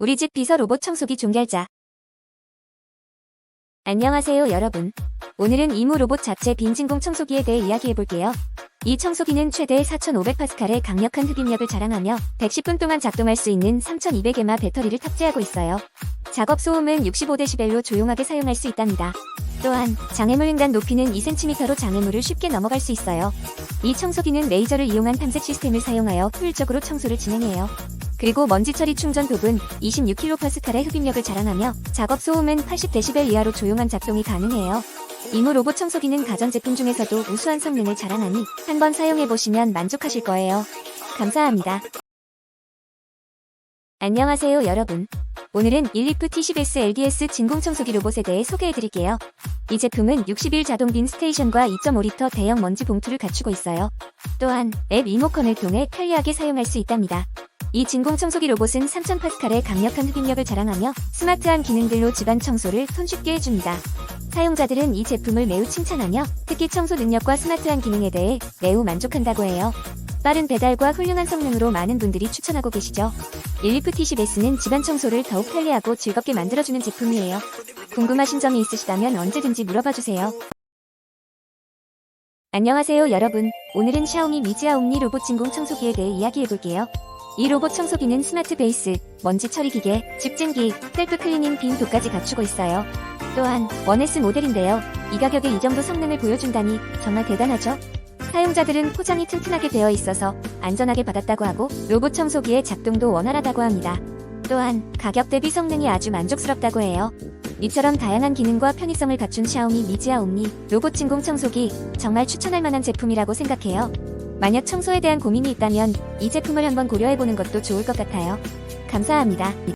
우리 집 비서 로봇 청소기 종결자. 안녕하세요, 여러분. 오늘은 이무 로봇 자체 빈진공 청소기에 대해 이야기해볼게요. 이 청소기는 최대 4500파스칼의 강력한 흡입력을 자랑하며 110분 동안 작동할 수 있는 3200에마 배터리를 탑재하고 있어요. 작업 소음은 65dB로 조용하게 사용할 수 있답니다. 또한 장애물 횡단 높이는 2cm로 장애물을 쉽게 넘어갈 수 있어요. 이 청소기는 레이저를 이용한 탐색 시스템을 사용하여 효율적으로 청소를 진행해요. 그리고 먼지 처리 충전 도분 26kPa의 흡입력을 자랑하며 작업 소음은 80dB 이하로 조용한 작동이 가능해요. 이무 로봇 청소기는 가전제품 중에서도 우수한 성능을 자랑하니 한번 사용해보시면 만족하실 거예요. 감사합니다. 안녕하세요 여러분. 오늘은 일리프 T10S LDS 진공청소기 로봇에 대해 소개해드릴게요. 이 제품은 60일 자동 빈 스테이션과 2.5리터 대형 먼지 봉투를 갖추고 있어요. 또한 앱 리모컨을 통해 편리하게 사용할 수 있답니다. 이 진공 청소기 로봇은 3000파스칼의 강력한 흡입력을 자랑하며 스마트한 기능들로 집안 청소를 손쉽게 해줍니다. 사용자들은 이 제품을 매우 칭찬하며 특히 청소 능력과 스마트한 기능에 대해 매우 만족한다고 해요. 빠른 배달과 훌륭한 성능으로 많은 분들이 추천하고 계시죠. 일리프 T10S는 집안 청소를 더욱 편리하고 즐겁게 만들어주는 제품이에요. 궁금하신 점이 있으시다면 언제든지 물어봐 주세요. 안녕하세요 여러분. 오늘은 샤오미 미지아 옴니 로봇 진공 청소기에 대해 이야기해볼게요. 이 로봇 청소기는 스마트 베이스, 먼지 처리 기계, 집진기, 셀프 클리닝 빈 도까지 갖추고 있어요. 또한 1S 모델인데요. 이 가격에 이 정도 성능을 보여준다니 정말 대단하죠? 사용자들은 포장이 튼튼하게 되어 있어서 안전하게 받았다고 하고 로봇 청소기의 작동도 원활하다고 합니다. 또한 가격 대비 성능이 아주 만족스럽다고 해요. 이처럼 다양한 기능과 편의성을 갖춘 샤오미 미지아 옴니 로봇 진공 청소기 정말 추천할 만한 제품이라고 생각해요. 만약 청소에 대한 고민이 있다면 이 제품을 한번 고려해보는 것도 좋을 것 같아요. 감사합니다.